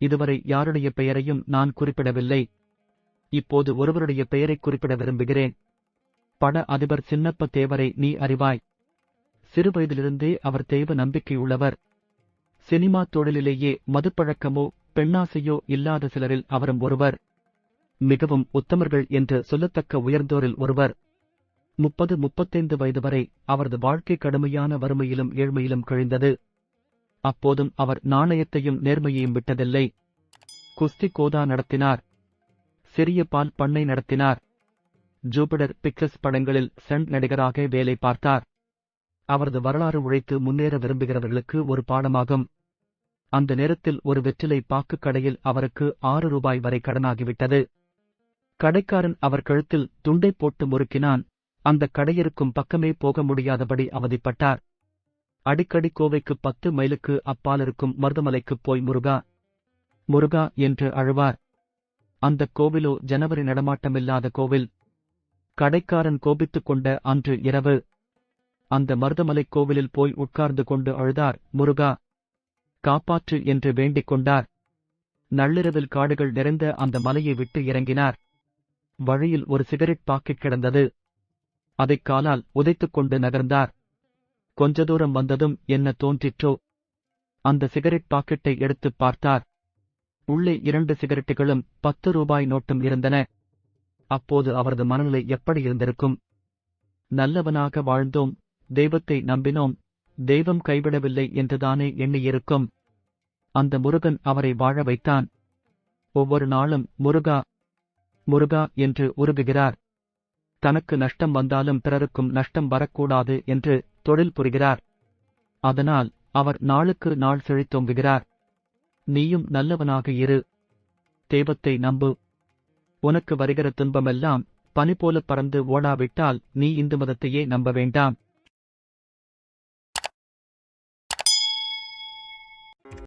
இதுவரை யாருடைய பெயரையும் நான் குறிப்பிடவில்லை. இப்போது ஒருவருடைய பெயரை குறிப்பிட விரும்புகிறேன். பட அதிபர் சின்னப்ப தேவரை நீ அறிவாய். சிறுவயதிலிருந்தே அவர் தெய்வ நம்பிக்கையுள்ளவர். சினிமா தொழிலிலேயே மதுப்பழக்கமோ பெண்ணாசையோ இல்லாத சிலரில் அவரும் ஒருவர். மிகவும் உத்தமர்கள் என்று சொல்லத்தக்க உயர்ந்தோரில் ஒருவர். முப்பது முப்பத்தைந்து வயது வரை அவரது வாழ்க்கை கடுமையான வறுமையிலும் ஏழ்மையிலும் கழிந்தது. அப்போதும் அவர் நாணயத்தையும் நேர்மையையும் விட்டதில்லை. குஸ்தி கோதா நடத்தினார். சிறிய பால் பண்ணை நடத்தினார். ஜூபிடர் பிக்சர்ஸ் படங்களில் சென்ட் நடிகராக வேலை பார்த்தார். அவரது வரலாறு உழைத்து முன்னேற விரும்புகிறவர்களுக்கு ஒரு பாடமாகும். அந்த நேரத்தில் ஒரு வெற்றிலை பாக்கு கடையில் அவருக்கு ஆறு ரூபாய் வரை கடனாகிவிட்டது. கடைக்காரன் அவர் கழுத்தில் துண்டை போட்டு முறுக்கினான். அந்த கடையிருக்கும் பக்கமே போக முடியாதபடி அவதிப்பட்டார். அடிக்கடி கோவைக்கு பத்து மைலுக்கு அப்பாலிருக்கும் மருதமலைக்குப் போய் முருகா முருகா என்று அழுவார். அந்த கோவிலோ ஜனவரி நடமாட்டமில்லாத கோவில். கடைக்காரன் கோபித்துக் கொண்ட அன்று இரவு. அந்த மருதமலைக் கோவிலில் போய் உட்கார்ந்து கொண்டு அழுதார் முருகா. காப்பாற்று என்று வேண்டிக் கொண்டார். நள்ளிரவில் காடுகள் நிறைந்த அந்த மலையை விட்டு இறங்கினார். வழியில் ஒரு சிகரெட் பாக்கெட் கிடந்தது. அதைக் காலால் உதைத்துக் கொண்டு நகர்ந்தார். கொஞ்ச தூரம் வந்ததும் என்ன தோன்றிற்றோ? அந்த சிகரெட் பாக்கெட்டை எடுத்துப் பார்த்தார். உள்ளே இரண்டு சிகரெட்டுகளும் பத்து ரூபாய் நோட்டும் இருந்தன. அப்போது அவரது மனநிலை எப்படி இருந்திருக்கும்? நல்லவனாக வாழ்ந்தோம் தெய்வத்தை நம்பினோம் தெய்வம் கைவிடவில்லை என்றுதானே எண்ணியிருக்கும். அந்த முருகன் அவரை வாழ வைத்தான். ஒவ்வொரு நாளும் முருகா முருகா என்று உருகுகிறார். தனக்கு நஷ்டம் வந்தாலும் பிறருக்கும் நஷ்டம் வரக்கூடாது என்று தொழில் புரிகிறார். அதனால் அவர் நாளுக்கு நாள் செழித்தோங்குகிறார் நீயும் நல்லவனாக இரு. தெய்வத்தை நம்பு. உனக்கு வருகிற துன்பமெல்லாம் பனி போல பறந்து ஓடாவிட்டால் நீ இந்து மதத்தையே நம்ப வேண்டாம்.